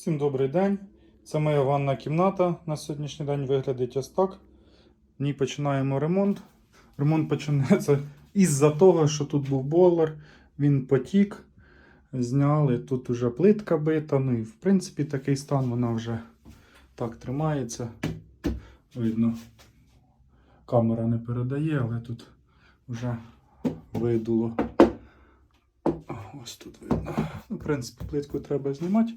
Всім добрий день. Це моя ванна кімната. На сьогоднішній день виглядить ось так. В ній починаємо ремонт. Ремонт починається із-за того, що тут був бойлер, він потік. Зняли. Тут вже плитка бита. Ну і в принципі такий стан вона вже так тримається. Видно, камера не передає, але тут вже видуло. Ось тут видно. Ну, в принципі, плитку треба знімати.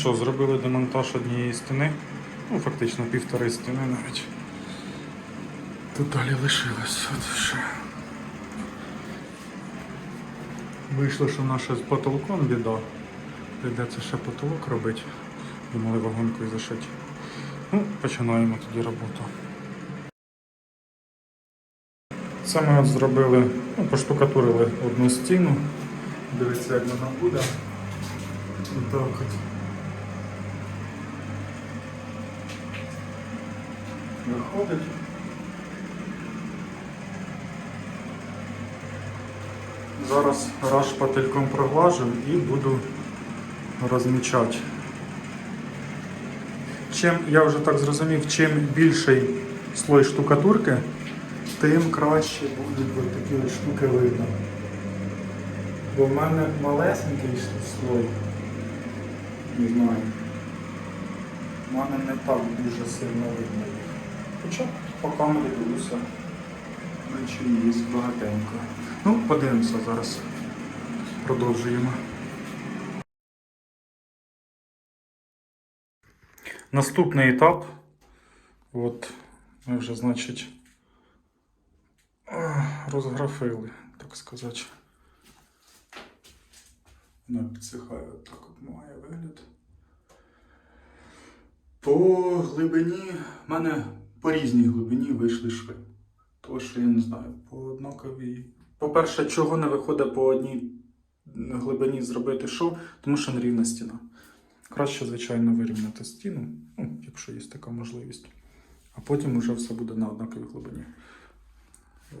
Що, зробили демонтаж однієї стіни. Ну, фактично півтори стіни навіть. Тут далі лишилось. От ще. Вийшло, що наше з потолком біда. Прийдеться ще потолок робити. Думали вагонкою зашити. Ну, починаємо тоді роботу. Це ми от зробили, ну, поштукатурили одну стіну. Дивіться, як вона буде. Отак от. Виходить. Зараз раз шпательком проглажу і буду розмічати. Чим, я вже так зрозумів, чим більший слой штукатурки, тим краще будуть от такі от штуки видно. Бо в мене малесенький слой. Не знаю. В мене не так дуже сильно видно. Хоча по камері дивлюся, наче є багатенько. Ну, подивимося зараз. Продовжуємо. Наступний етап. От ми вже, значить, розграфили, так сказати. Вона підсихає, так от має вигляд. По глибині, в мене по різній глибині вийшли шви. То, що я не знаю, по однаковій. По-перше, чого не виходить по одній глибині зробити шов, тому що нерівна стіна. Краще, звичайно, вирівняти стіну, ну, якщо є така можливість. А потім вже все буде на однаковій глибині.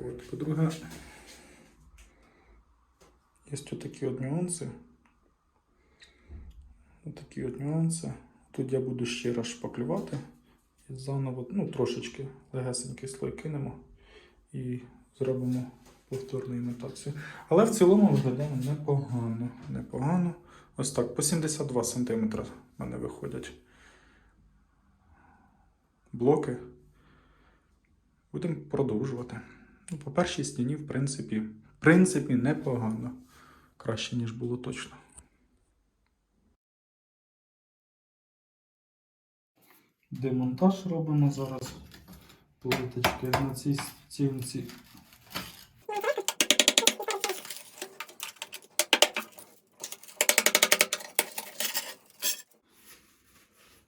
От, по-друге, є такі от нюанси. Такі от нюанси. Тут я буду ще раз шпаклювати. Заново, ну, трошечки легесенький слой кинемо і зробимо повторну імітацію. Але в цілому виглядає непогано. Непогано. Ось так, по 72 см в мене виходять блоки. Будемо продовжувати. Ну, по першій стіні, в принципі, в принципі, непогано. Краще, ніж було точно. Демонтаж робимо зараз плиточки на цій стінці.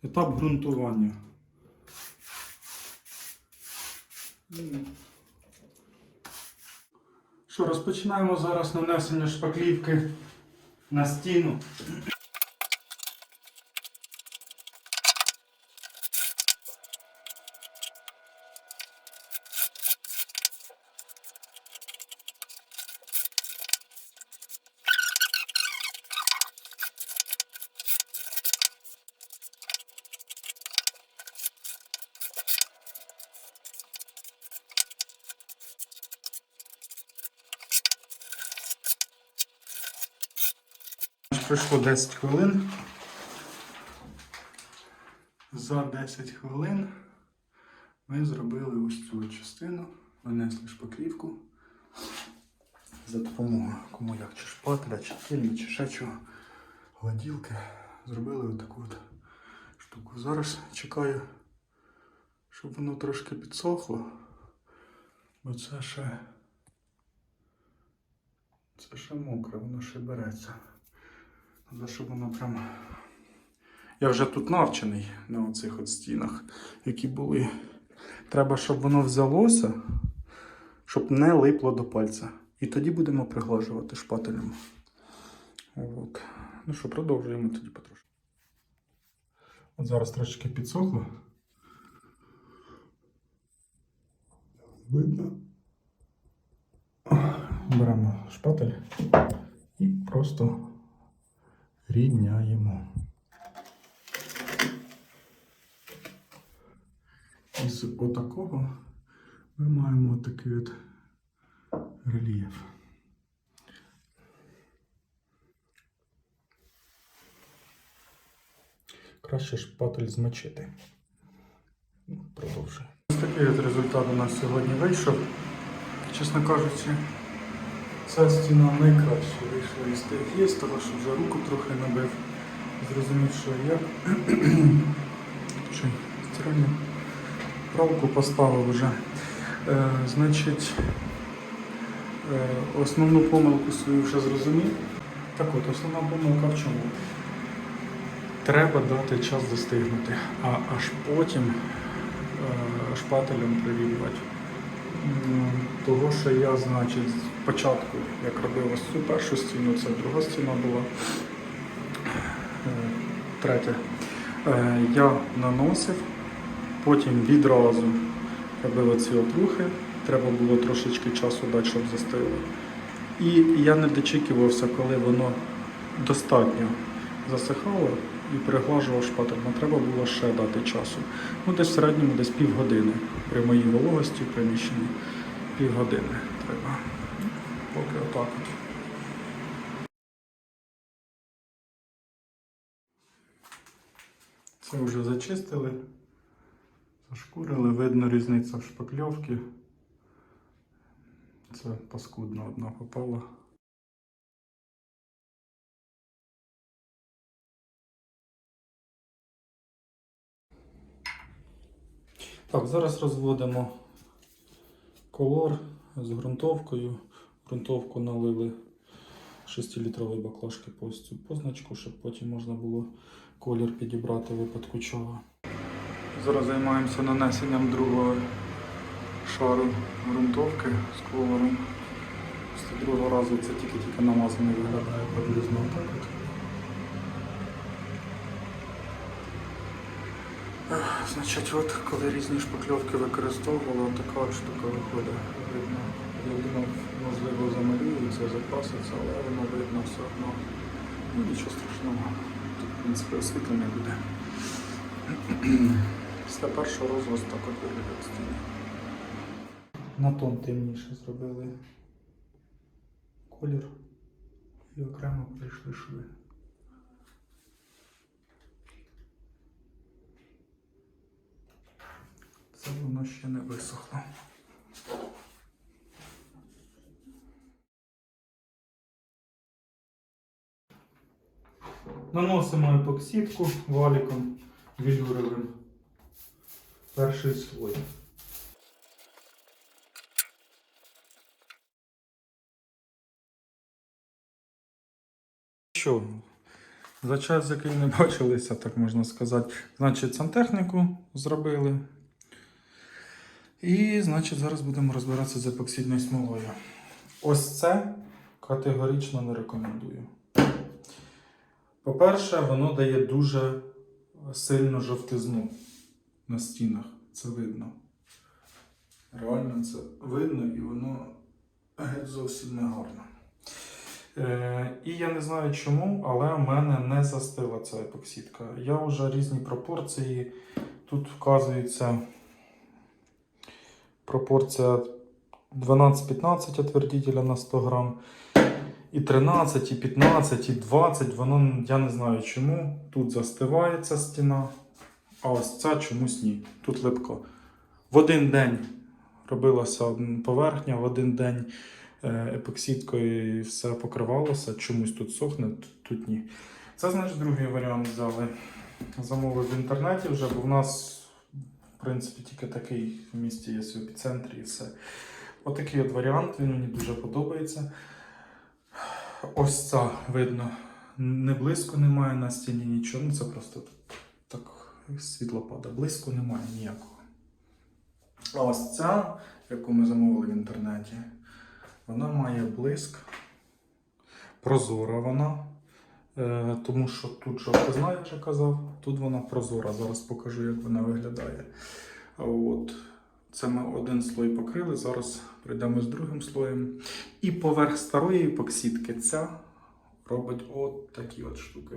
Етап ґрунтування. Що, розпочинаємо зараз нанесення шпаклівки на стіну. Пройшло 10 хвилин. За 10 хвилин ми зробили ось цю частину, нанесли шпаклівку за допомогою кому як чи шпателя, чи кільні, чи ще чого, гладілки. Зробили отаку от штуку. Зараз чекаю, щоб воно трошки підсохло, бо це ще, це ще мокре, воно ще береться. За що воно прям. Я вже тут навчений на оцих от стінах, які були. Треба, щоб воно взялося, щоб не липло до пальця. І тоді будемо приглажувати шпателем. От. Ну що, продовжуємо тоді потрошки. От зараз трошечки підсохло. Видно. Беремо шпатель і просто рівняємо. Із отакого ми маємо такий от рельєф. Краще шпатель змочити. Ну, Продовжуємо. Ось такий от результат у нас сьогодні вийшов. Чесно кажучи, ця стіна найкраще вийшла із тих є, того, що вже руку трохи набив. Зрозумів, що я чи стиральну правку поставив вже. Е, значить, е, основну помилку свою вже зрозумів. Так от, основна помилка в чому? Треба дати час застигнути, а аж потім е, шпателем прирівнювати. Того, що я, значить, спочатку, як робив ось цю першу стіну, це друга стіна була. Е, Третя. Е, Я наносив, потім відразу робив оці отрухи. Треба було трошечки часу дати, щоб застило. І я не дочікувався, коли воно достатньо засихало і приглажував шпателем. Треба було ще дати часу. Ну, десь в середньому десь півгодини. При моїй вологості в приміщенні півгодини треба. Поки отак от. Це вже зачистили, зашкурили, видно різниця в шпакльовці. Це паскудно одна попала. Так, зараз розводимо колор з ґрунтовкою. Ґрунтовку налили 6-літрової баклажки по цю позначку, щоб потім можна було колір підібрати випадку чого. Зараз займаємося нанесенням другого шару ґрунтовки з колором. Після другого разу це тільки-тільки намазаний виглядає приблизно так. Значить, от коли різні шпакльовки використовували, така от штука виходить. Видно. Я думав, можливо, замалюється, запаситься, але воно видно все одно. Ну, нічого страшного. Тут, в принципі, освітлення буде. Після першого разу ось так от виглядає стіни. На тон темніше зробили колір і окремо прийшли шви. Це воно ще не висохло. Наносимо епоксидку валіком велюровим. Перший слой. Що? За час, який не бачилися, так можна сказати. Значить, сантехніку зробили. І, значить, зараз будемо розбиратися з епоксидною смолою. Ось це категорично не рекомендую. По-перше, воно дає дуже сильну жовтизну на стінах. Це видно. Реально це видно і воно зовсім не гарно. Е, і я не знаю чому, але в мене не застила ця епоксидка. Я вже різні пропорції. Тут вказується пропорція 12-15 отвердителя на 100 грам. І 13, і 15, і 20. Воно я не знаю чому. Тут застиває ця стіна, а ось ця чомусь ні. Тут липко. В один день робилася поверхня, в один день е, епоксидкою все покривалося. Чомусь тут сохне, тут- ні. Це значить другий варіант взяли. Замовив в інтернеті вже, бо в нас, в принципі, тільки такий в місті є в епіцентрі і все. Отакий от варіант, він мені дуже подобається. Ось це видно. Не близько немає на стіні нічого. Ну це просто так світло падає. Близько немає ніякого. А ось ця, яку ми замовили в інтернеті, вона має блиск. Прозора вона. Е, тому що тут жовтизна, я вже казав, тут вона прозора. Зараз покажу, як вона виглядає. От. Це ми один слой покрили, зараз прийдемо з другим слоєм. І поверх старої епоксидки ця робить от такі от штуки,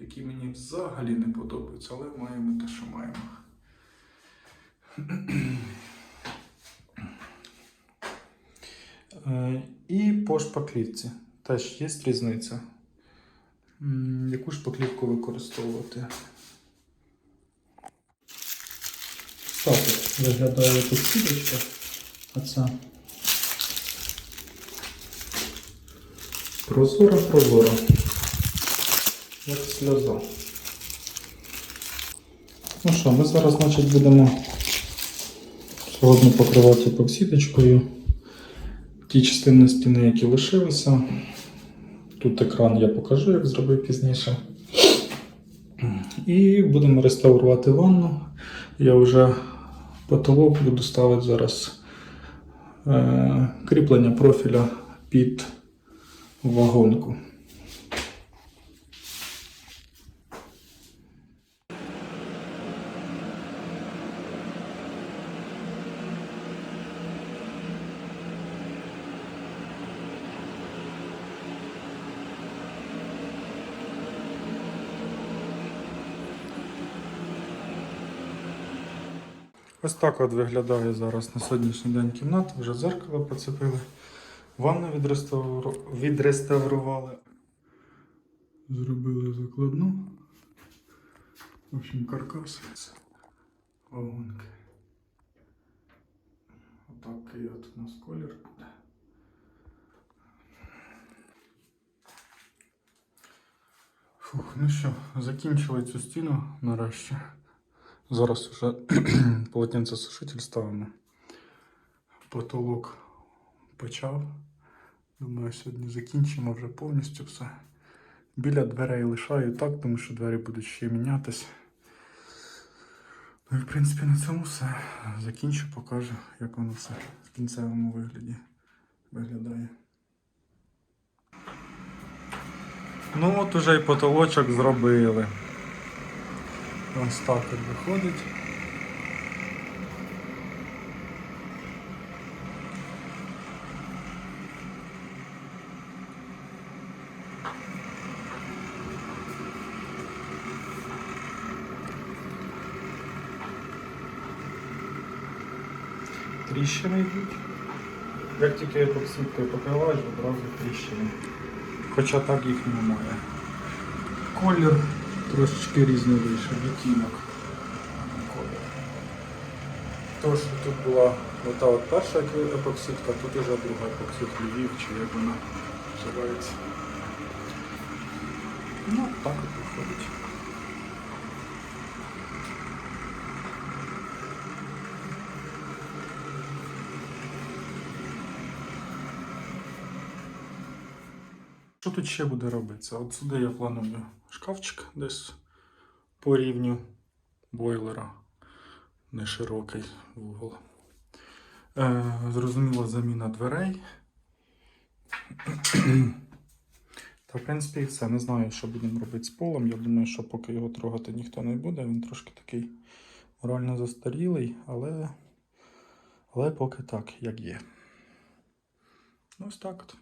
які мені взагалі не подобаються, але маємо те, що маємо. Е, І по шпаклівці теж є різниця. Яку шпаклівку використовувати? От виглядає тут сіточка, а це прозора прозора. Як сльоза. Ну що, ми зараз, значить, будемо сьогодні покривати епоксидочкою ті частини стіни, які лишилися. Тут екран я покажу, як зробив пізніше. І будемо реставрувати ванну. Я вже потолок буду ставити зараз е, кріплення профіля під вагонку. Ось так от виглядає зараз на сьогоднішній день кімната. Вже дзеркало поцепили. Ванну відреставру... відреставрували. Зробили закладну. В общем, каркас. Вагонки. Отакий от у нас колір. Фух, ну що, закінчили цю стіну нарешті. Зараз вже полотенцесушитель ставимо. Потолок почав. Думаю, сьогодні закінчимо вже повністю все. Біля дверей лишаю так, тому що двері будуть ще мінятись. Ну і в принципі на цьому все. Закінчу, покажу, як воно все в кінцевому вигляді виглядає. Ну от уже і потолочок зробили. Ось так от виходить. Тріщини йдуть. Як тільки епоксидкою покриваєш, одразу тріщини. Хоча так їх немає. Колір Трошечки різний вийшов, відтінок. Тож тут була ота от перша епоксидка, тут уже друга епоксидка Львів, чи як вона називається. Ну, так от виходить. Що тут ще буде робитися? От сюди я планую шкафчик десь по рівню бойлера, не широкий вугол. Е, зрозуміла заміна дверей. Та, в принципі, все. Не знаю, що будемо робити з полом. Я думаю, що поки його трогати ніхто не буде. Він трошки такий морально застарілий, але, але поки так, як є. Ну, Ось так от.